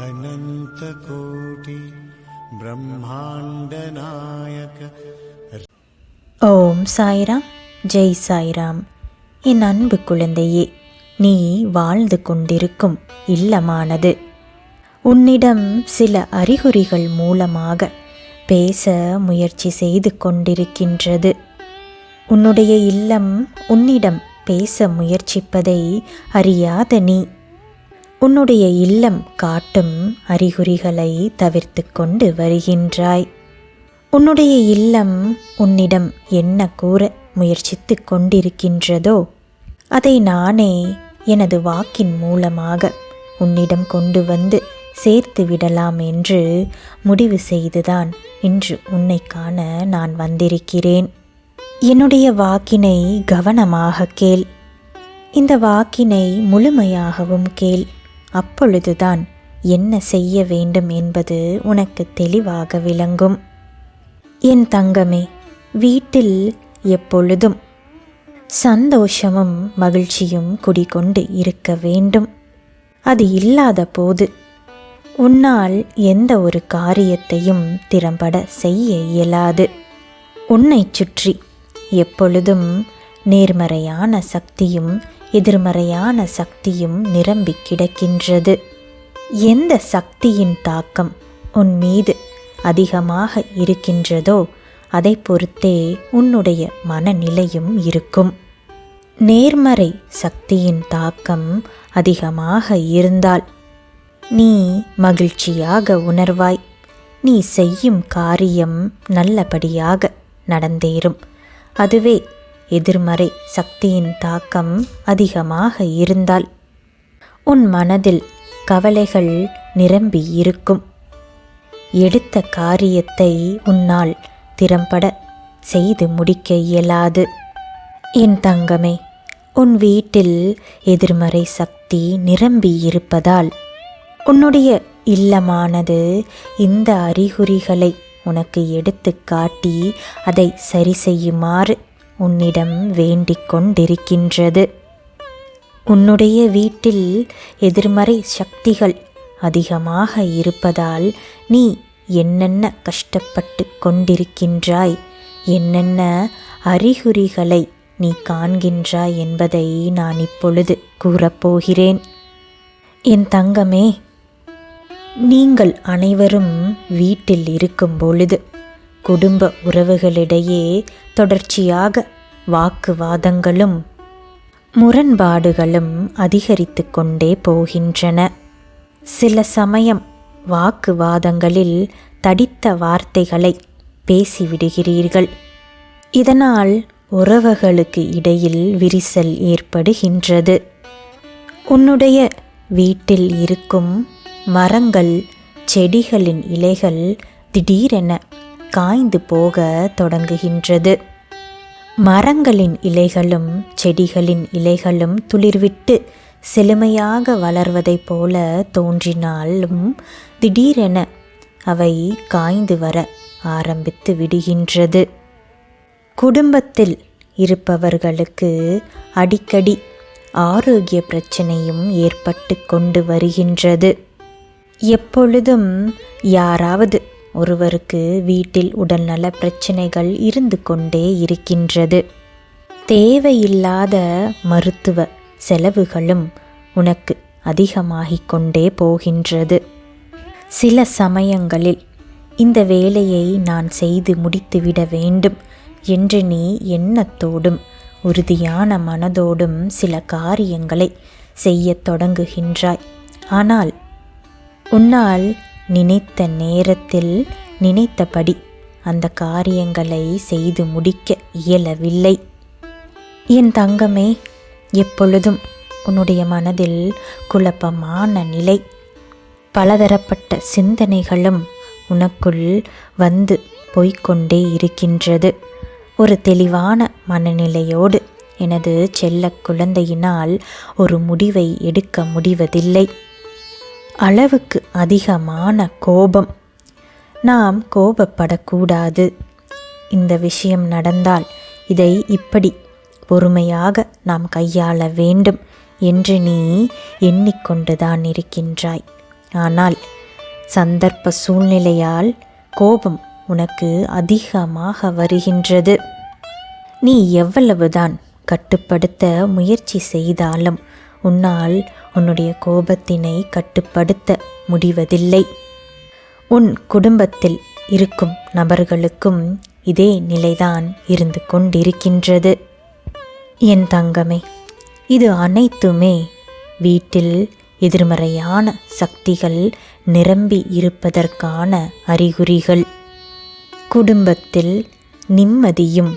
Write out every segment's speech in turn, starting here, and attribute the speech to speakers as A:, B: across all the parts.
A: अनन्तकोटि ब्रह्माण्डनायक
B: ஓம் சாய்ராம் ஜெய் சாய்ராம் என் அன்பு குழந்தையே நீ வாழ்ந்து கொண்டிருக்கும் இல்லமானது உன்னிடம் சில அறிகுறிகள் மூலமாக பேச முயற்சி செய்து கொண்டிருக்கின்றது உன்னுடைய இல்லம் உன்னிடம் பேச முயற்சிப்பதை அறியாத நீ உன்னுடைய இல்லம் காட்டும் அறிகுறிகளை தவிர்த்து கொண்டு வருகின்றாய். உன்னுடைய இல்லம் உன்னிடம் என்ன கூற முயற்சித்து கொண்டிருக்கின்றதோ அதை நானே எனது வாக்கின் மூலமாக உன்னிடம் கொண்டு வந்து சேர்த்து விடலாம் என்று முடிவு செய்துதான் இன்று உன்னை காண நான் வந்திருக்கிறேன். என்னுடைய வாக்கினை கவனமாக கேள். இந்த வாக்கினை முழுமையாகவும் கேள். அப்பொழுதுதான் என்ன செய்ய வேண்டும் என்பது உனக்கு தெளிவாக விளங்கும். என் தங்கமே வீட்டில் எப்பொழுதும் சந்தோஷமும் மகிழ்ச்சியும் குடிகொண்டு இருக்க வேண்டும். அது இல்லாத போது உன்னால் எந்த ஒரு காரியத்தையும் திறம்பட செய்ய இயலாது. உன்னைச் சுற்றி எப்பொழுதும் நேர்மறையான சக்தியும் எதிர்மறையான சக்தியும் நிரம்பி கிடக்கின்றது. எந்த சக்தியின் தாக்கம் உன் மீது அதிகமாக இருக்கின்றதோ அதை பொறுத்தே உன்னுடைய மனநிலையும் இருக்கும். நேர்மறை சக்தியின் தாக்கம் அதிகமாக இருந்தால் நீ மகிழ்ச்சியாக உணர்வாய். நீ செய்யும் காரியம் நல்லபடியாக நடந்தேறும். அதுவே எதிர்மறை சக்தியின் தாக்கம் அதிகமாக இருந்தால் உன் மனதில் கவலைகள் நிரம்பி இருக்கும். எடுத்த காரியத்தை உன்னால் திறம்பட செய்து முடிக்க இயலாது. என் தங்கமே உன் வீட்டில் எதிர்மறை சக்தி நிரம்பி இருப்பதால் உன்னுடைய இல்லமானது இந்த அறிகுறிகளை உனக்கு எடுத்து காட்டி அதை சரி செய்யுமாறு உன்னிடம் வேண்டிக் கொண்டிருக்கின்றது. உன்னுடைய வீட்டில் எதிர்மறை சக்திகள் அதிகமாக இருப்பதால் நீ என்னென்ன கஷ்டப்பட்டு கொண்டிருக்கின்றாய்? என்னென்ன அறிகுறிகளை நீ காண்கின்றாய் என்பதை நான் இப்பொழுது கூறப்போகிறேன். என் தங்கமே நீங்கள் அனைவரும் வீட்டில் இருக்கும் பொழுது குடும்ப உறவுகளிடையே தொடர்ச்சியாக வாக்குவாதங்களும் முரண்பாடுகளும் அதிகரித்து கொண்டே போகின்றன. சில சமயம் வாக்குவாதங்களில் தடித்த வார்த்தைகளை பேசிவிடுகிறீர்கள். இதனால் உறவுகளுக்கு இடையில் விரிசல் ஏற்படுகின்றது. உன்னுடைய வீட்டில் இருக்கும் மரங்கள் செடிகளின் இலைகள் திடீரென காய்ந்து போக தொடங்குகின்றது. மரங்களின் இலைகளும் செடிகளின் இலைகளும் துளிர்விட்டு செழுமையாக வளர்வதைப் போல தோன்றினாலும் திடீரென அவை காய்ந்து வர ஆரம்பித்து விடுகின்றது. குடும்பத்தில் இருப்பவர்களுக்கு அடிக்கடி ஆரோக்கிய பிரச்சனையும் ஏற்பட்டு கொண்டு வருகின்றது. எப்பொழுதும் யாராவது ஒருவருக்கு வீட்டில் உடல்நல பிரச்சனைகள் இருந்து கொண்டே இருக்கின்றது. தேவையில்லாத மருத்துவ செலவுகளும் உனக்கு அதிகமாகிக் கொண்டே போகின்றது. சில சமயங்களில் இந்த வேலையை நான் செய்து முடித்துவிட வேண்டும் என்று நீ எண்ணத்தோடும் உறுதியான மனதோடும் சில காரியங்களை செய்யத் தொடங்குகின்றாய். ஆனால் உன்னால் நினைத்த நேரத்தில் நினைத்தபடி அந்த காரியங்களை செய்து முடிக்க இயலவில்லை. என் தங்கமே எப்பொழுதும் உன்னுடைய மனதில் குழப்பமான நிலை பலதரப்பட்ட சிந்தனைகளும் உனக்குள் வந்து போய்கொண்டே இருக்கின்றது. ஒரு தெளிவான மனநிலையோடு எனது செல்ல குழந்தையினால் ஒரு முடிவை எடுக்க முடிவதில்லை. அளவுக்கு அதிகமான கோபம். நாம் கோபப்படக்கூடாது. இந்த விஷயம் நடந்தால் இதை இப்படி பொறுமையாக நாம் கையாள வேண்டும் என்று நீ எண்ணிக்கொண்டுதான் இருக்கின்றாய். ஆனால் சந்தர்ப்ப சூழ்நிலையால் கோபம் உனக்கு அதிகமாக வருகின்றது. நீ எவ்வளவுதான் கட்டுப்படுத்த முயற்சி செய்தாலும் உன்னால் உன்னுடைய கோபத்தினை கட்டுப்படுத்த முடிவதில்லை. உன் குடும்பத்தில் இருக்கும் நபர்களுக்கும் இதே நிலைதான் இருந்து கொண்டிருக்கின்றது. என் தங்கமே இது அனைத்துமே வீட்டில் எதிர்மறையான சக்திகள் நிரம்பி இருப்பதற்கான அறிகுறிகள். குடும்பத்தில் நிம்மதியும்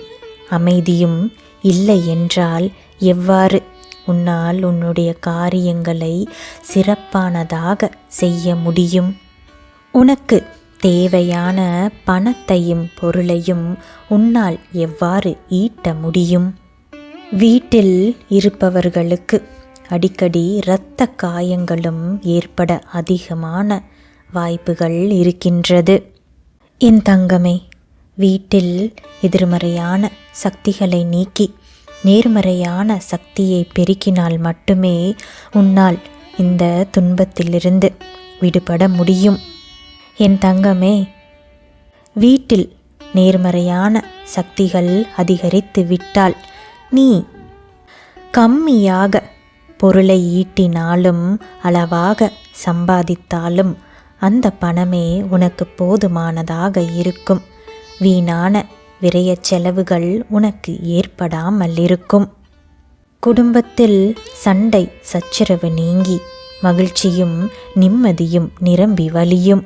B: அமைதியும் இல்லை என்றால் எவ்வாறு உன்னால் உன்னுடைய காரியங்களை சிறப்பானதாக செய்ய முடியும். உனக்கு தேவையான பணத்தையும் பொருளையும் உன்னால் எவ்வாறு ஈட்ட முடியும்? வீட்டில் இருப்பவர்களுக்கு அடிக்கடி இரத்த காயங்களும் ஏற்பட அதிகமான வாய்ப்புகள் இருக்கின்றது. என் தங்கமே வீட்டில் எதிர்மறையான சக்திகளை நீக்கி நேர்மறையான சக்தியை பெருக்கினால் மட்டுமே உன்னால் இந்த துன்பத்திலிருந்து விடுபட முடியும். என் தங்கமே வீட்டில் நேர்மறையான சக்திகள் அதிகரித்து விட்டால் நீ கம்மியாக பொருளை ஈட்டினாலும் அளவாக சம்பாதித்தாலும் அந்த பணமே உனக்கு போதுமானதாக இருக்கும். வீணான விரைய செலவுகள் உனக்கு ஏற்படாமல் இருக்கும் குடும்பத்தில் சண்டை சச்சரவு நீங்கி மகிழ்ச்சியும் நிம்மதியும் நிரம்பி வழியும்.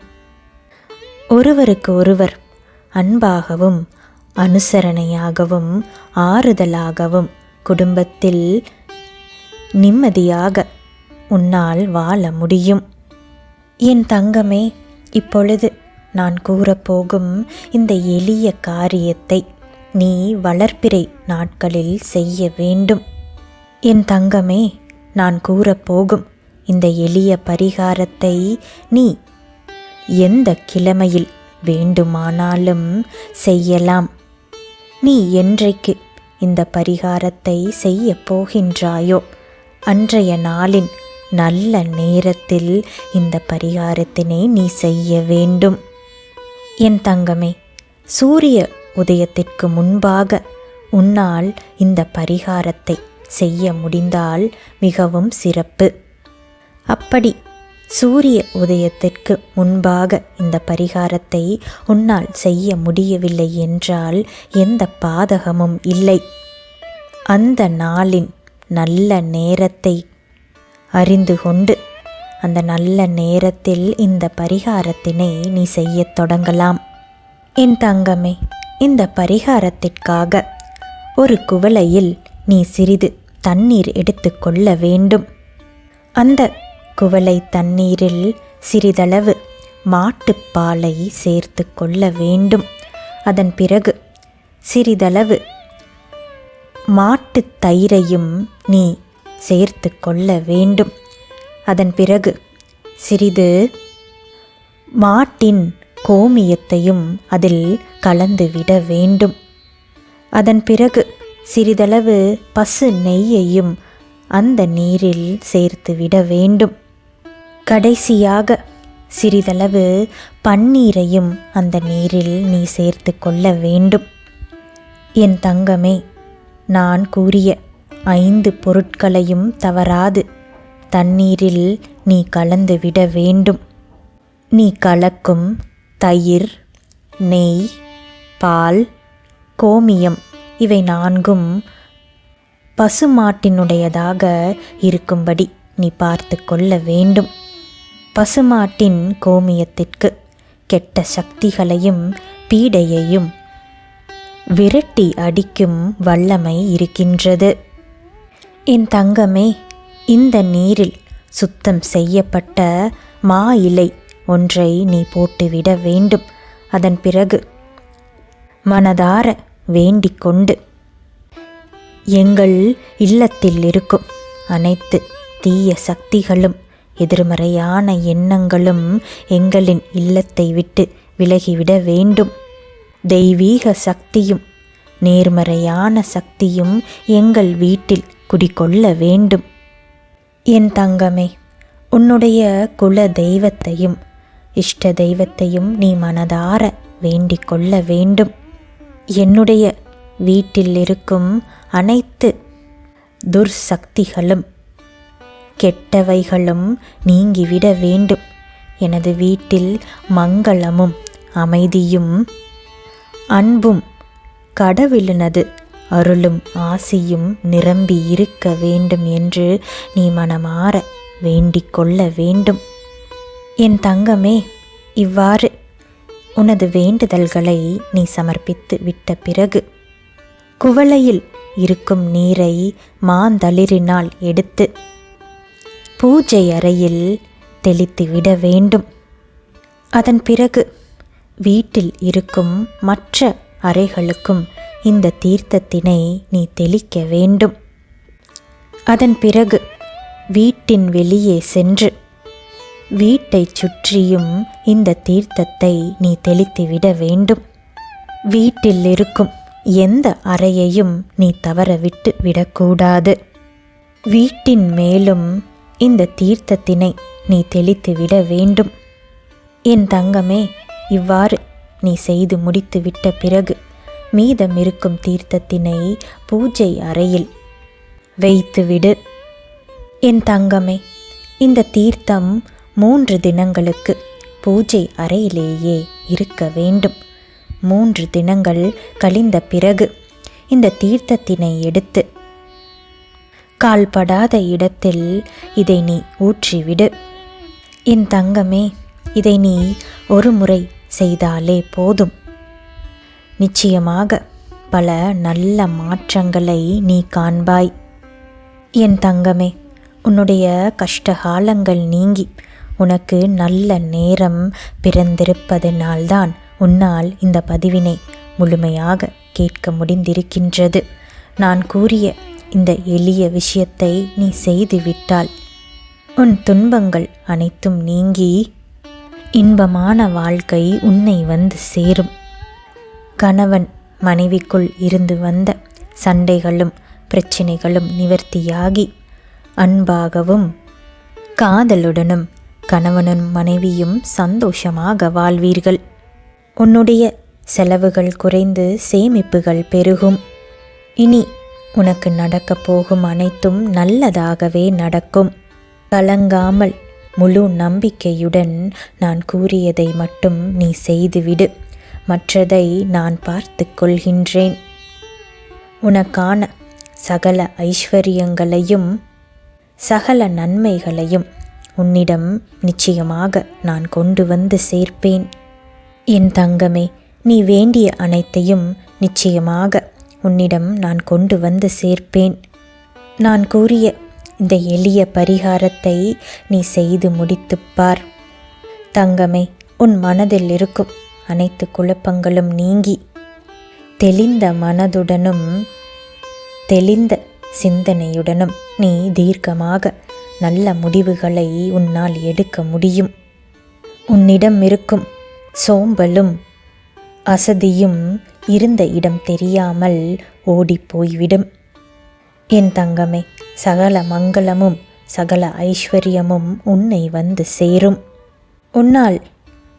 B: ஒருவருக்கு ஒருவர் அன்பாகவும் அனுசரணையாகவும் ஆறுதலாகவும் குடும்பத்தில் நிம்மதியாக உன்னால் வாழ முடியும். என் தங்கமே இப்பொழுது நான் கூறப்போகும் இந்த எளிய காரியத்தை நீ வளர்ப்பிறை நாட்களில் செய்ய வேண்டும். என் தங்கமே நான் கூறப்போகும் இந்த எளிய பரிகாரத்தை நீ எந்த கிழமையில் வேண்டுமானாலும் செய்யலாம். நீ என்றைக்கு இந்த பரிகாரத்தை செய்ய போகின்றாயோ அன்றைய நாளின் நல்ல நேரத்தில் இந்த பரிகாரத்தினை நீ செய்ய வேண்டும். என் தங்கமே சூரிய உதயத்திற்கு முன்பாக உன்னால் இந்த பரிகாரத்தை செய்ய முடிந்தால் மிகவும் சிறப்பு. அப்படி சூரிய உதயத்திற்கு முன்பாக இந்த பரிகாரத்தை உன்னால் செய்ய முடியவில்லை என்றால் எந்த பாதகமும் இல்லை. அந்த நாளின் நல்ல நேரத்தை அறிந்து கொண்டு அந்த நல்ல நேரத்தில் இந்த பரிகாரத்தினை நீ செய்யத் தொடங்கலாம். என் தங்கமே இந்த பரிகாரத்திற்காக ஒரு குவளையில் நீ சிறிது தண்ணீர் எடுத்துக்கொள்ள வேண்டும். அந்த குவளை தண்ணீரில் சிறிதளவு மாட்டுப்பாலை சேர்த்து கொள்ள வேண்டும். அதன் பிறகு சிறிதளவு மாட்டுத் தயிரையும் நீ சேர்த்து கொள்ள வேண்டும். அதன் பிறகு சிறிது மாட்டின் கோமியத்தையும் அதில் கலந்துவிட வேண்டும். அதன் பிறகு சிறிதளவு பசு நெய்யையும் அந்த நீரில் சேர்த்து விட வேண்டும். கடைசியாக சிறிதளவு பன்னீரையும் அந்த நீரில் நீ சேர்த்து கொள்ள வேண்டும். என் தங்கமே நான் கூறிய ஐந்து பொருட்களையும் தவறாது. தண்ணீரில் நீ கலந்து விட வேண்டும். நீ கலக்கும் தயிர் நெய் பால் கோமியம் இவை நான்கும் பசுமாட்டினுடையதாக இருக்கும்படி நீ பார்த்து கொள்ள வேண்டும். பசுமாட்டின் கோமியத்திற்கு கெட்ட சக்திகளையும் பீடையையும் விரட்டி அடிக்கும் வல்லமை இருக்கின்றது. என் தங்கமே இந்த நீரில் சுத்தம் செய்யப்பட்ட மா இலை ஒன்றை நீ போட்டுவிட வேண்டும். அதன் பிறகு மனதார வேண்டிக் கொண்டு எங்கள் இல்லத்தில் இருக்கும் அனைத்து தீய சக்திகளும் எதிர்மறையான எண்ணங்களும் எங்களின் இல்லத்தை விட்டு விலகிவிட வேண்டும். தெய்வீக சக்தியும் நேர்மறையான சக்தியும் எங்கள் வீட்டில் குடிகொள்ள வேண்டும். என் தங்கமே உன்னுடைய குல தெய்வத்தையும் இஷ்ட தெய்வத்தையும் நீ மனதார வேண்டிக் கொள்ள வேண்டும். என்னுடைய வீட்டில் இருக்கும் அனைத்து துர்சக்திகளும் கெட்டவைகளும் நீங்கிவிட வேண்டும். எனது வீட்டில் மங்களமும் அமைதியும் அன்பும் கடவுளினது. அருளும் ஆசியும் நிரம்பி இருக்க வேண்டும் என்று நீ மனமாற வேண்டிக் கொள்ள வேண்டும். என் தங்கமே இவ்வாறு உனது வேண்டுதல்களை நீ சமர்ப்பித்து விட்ட பிறகு குவளையில் இருக்கும் நீரை மாந்தளிரினால் எடுத்து பூஜை அறையில் தெளித்து விட வேண்டும். அதன் பிறகு வீட்டில் இருக்கும் மற்ற அறைகளுக்கும் இந்த தீர்த்தத்தினை நீ தெளிக்க வேண்டும். அதன் பிறகு வீட்டின் வெளியே சென்று வீட்டைச் சுற்றியும் இந்த தீர்த்தத்தை நீ தெளித்துவிட வேண்டும். வீட்டில் இருக்கும் எந்த அறையையும் நீ தவற விட்டு விடக்கூடாது. வீட்டின் மேலும் இந்த தீர்த்தத்தினை நீ தெளித்து விட வேண்டும். என் தங்கமே இவ்வாறு நீ செய்து முடித்து விட்ட பிறகு மீதம் இருக்கும் தீர்த்தத்தினை பூஜை அறையில் வைத்துவிடு. என் தங்கமே இந்த தீர்த்தம் மூன்று தினங்களுக்கு பூஜை அறையிலேயே இருக்க வேண்டும். மூன்று தினங்கள் கழிந்த பிறகு இந்த தீர்த்தத்தினை எடுத்து கால்படாத இடத்தில் இதை நீ ஊற்றிவிடு. என் தங்கமே இதை நீ ஒரு முறை செய்தாலே போதும். நிச்சயமாக பல நல்ல மாற்றங்களை நீ காண்பாய். என் தங்கமே உன்னுடைய கஷ்டகாலங்கள் நீங்கி உனக்கு நல்ல நேரம் பிறந்திருப்பதனால்தான் உன்னால் இந்த பதிவினை முழுமையாக கேட்க முடிந்திருக்கின்றது. நான் கூறிய இந்த எளிய விஷயத்தை நீ செய்துவிட்டால் உன் துன்பங்கள் அனைத்தும் நீங்கி இன்பமான வாழ்க்கை உன்னை வந்து சேரும். கணவன் மனைவிக்குள் இருந்து வந்த சண்டைகளும் பிரச்சனைகளும் நிவர்த்தியாகி அன்பாகவும் காதலுடனும் கணவனும் மனைவியும் சந்தோஷமாக வாழ்வீர்கள். உன்னுடைய செலவுகள் குறைந்து சேமிப்புகள் பெருகும். இனி உனக்கு நடக்கப் போகும் அனைத்தும் நல்லதாகவே நடக்கும். கலங்காமல் முழு நம்பிக்கையுடன் நான் கூறியதை மட்டும் நீ செய்துவிடு. மற்றதை நான் பார்த்து கொள்கின்றேன். உனக்கான சகல ஐஸ்வர்யங்களையும் சகல நன்மைகளையும் உன்னிடம் நிச்சயமாக நான் கொண்டு வந்து சேர்ப்பேன். என் தங்கமே நீ வேண்டிய அனைத்தையும் நிச்சயமாக உன்னிடம் நான் கொண்டு வந்து சேர்ப்பேன். நான் கூறிய இந்த எளிய பரிகாரத்தை நீ செய்து முடித்துப் பார். தங்கமே உன் மனதில் இருக்கும் அனைத்து குழப்பங்களும் நீங்கி தெளிந்த மனதுடனும் தெளிந்த சிந்தனையுடனும் நீ தீர்க்கமாக நல்ல முடிவுகளை உன்னால் எடுக்க முடியும். உன்னிடம் இருக்கும் சோம்பலும் அசதியும் இருந்த இடம் தெரியாமல் ஓடிப்போய்விடும் என் தங்கமே சகல மங்களமும் சகல ஐஸ்வர்யமும் உன்னை வந்து சேரும். உன்னால்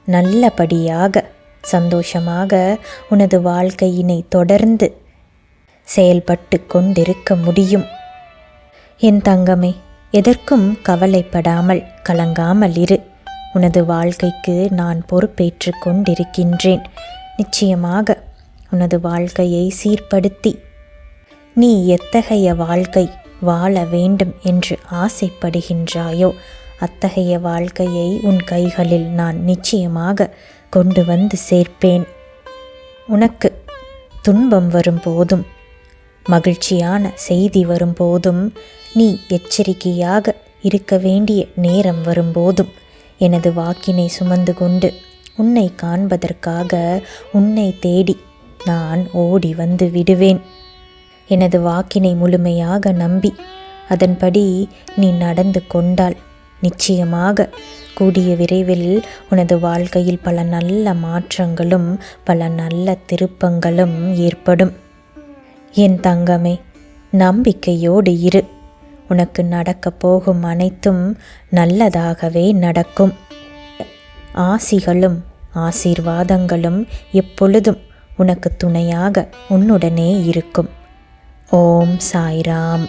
B: நல்லபடியாக சந்தோஷமாக உனது வாழ்க்கையினை தொடர்ந்து செயல்பட்டு கொண்டிருக்க முடியும். என் தங்கமே எதற்கும் கவலைப்படாமல் கலங்காமல் இரு. உனது வாழ்க்கைக்கு நான் பொறுப்பேற்று கொண்டிருக்கின்றேன். நிச்சயமாக உனது வாழ்க்கையை சீர்படுத்தி நீ எத்தகைய வாழ்க்கை வாழ வேண்டும் என்று ஆசைப்படுகின்றாயோ அத்தகைய வாழ்க்கையை உன் கைகளில் நான் நிச்சயமாக கொண்டு வந்து சேர்ப்பேன். உனக்கு துன்பம் வரும்போதும் மகிழ்ச்சியான செய்தி வரும்போதும் நீ எச்சரிக்கையாக இருக்க வேண்டிய நேரம் வரும்போதும் எனது வாக்கினை சுமந்து கொண்டு உன்னை காண்பதற்காக உன்னை தேடி நான் ஓடி வந்து விடுவேன். எனது வாக்கினை முழுமையாக நம்பி அதன்படி நீ நடந்து கொண்டால் நிச்சயமாக. கூடிய விரைவில் உனது வாழ்க்கையில் பல நல்ல மாற்றங்களும் பல நல்ல திருப்பங்களும் ஏற்படும். என் தங்கமே நம்பிக்கையோடு இரு. உனக்கு நடக்கப் போகும் அனைத்தும் நல்லதாகவே நடக்கும். ஆசிகளும் ஆசீர்வாதங்களும் எப்பொழுதும் உனக்கு துணையாக உன்னுடனே இருக்கும். ஓம் சாய்ராம்.